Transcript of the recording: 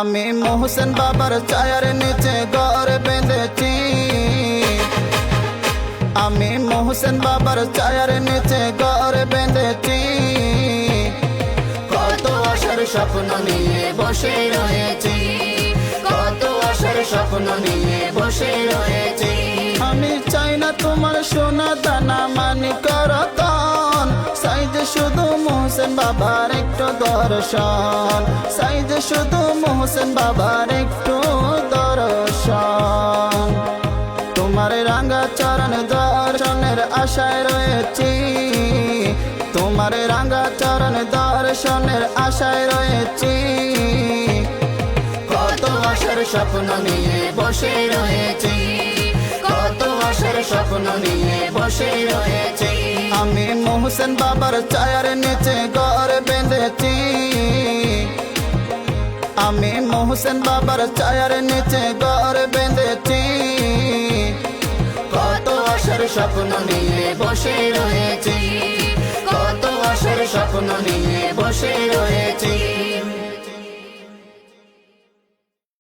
আমি মোহসেন বাবার চায়ের নিচে ঘর বেঁধেছি। আমি মোহসেন বাবার চায়ের নিচে ঘর বেঁধেছি। কত আশার স্বপ্ন নিয়ে বসে রয়েছি। কত আশার স্বপ্ন নিয়ে বসে রয়েছি। আমি চাই না তোমার সোনা দানা মানি করতন। সাইজ শুধু মোহসেন বাবার একটু দর্শন। সাইজ শুধু মোহসেন বাবার একটু দর্শন। তোমার রাঙ্গা চরণ দর্শনের আশায় রয়েছি। তোমার রাঙ্গা চরণ দর্শনের আশায় রয়েছি। কত আশার স্বপ্ন নিয়ে বসে রয়েছি। কত আশার স্বপ্ন নিয়ে বসে রয়েছি। আমি মোহসেন বাবার চায়ের নিচে ঘর বেঁধেছি। আমি মোহসেন বাবার চায়ের নিচে ঘর বেঁধেছি। কত আশার স্বপ্ন নিয়ে বসে রয়েছি। কত আশার স্বপ্ন নিয়ে বসে রয়েছি।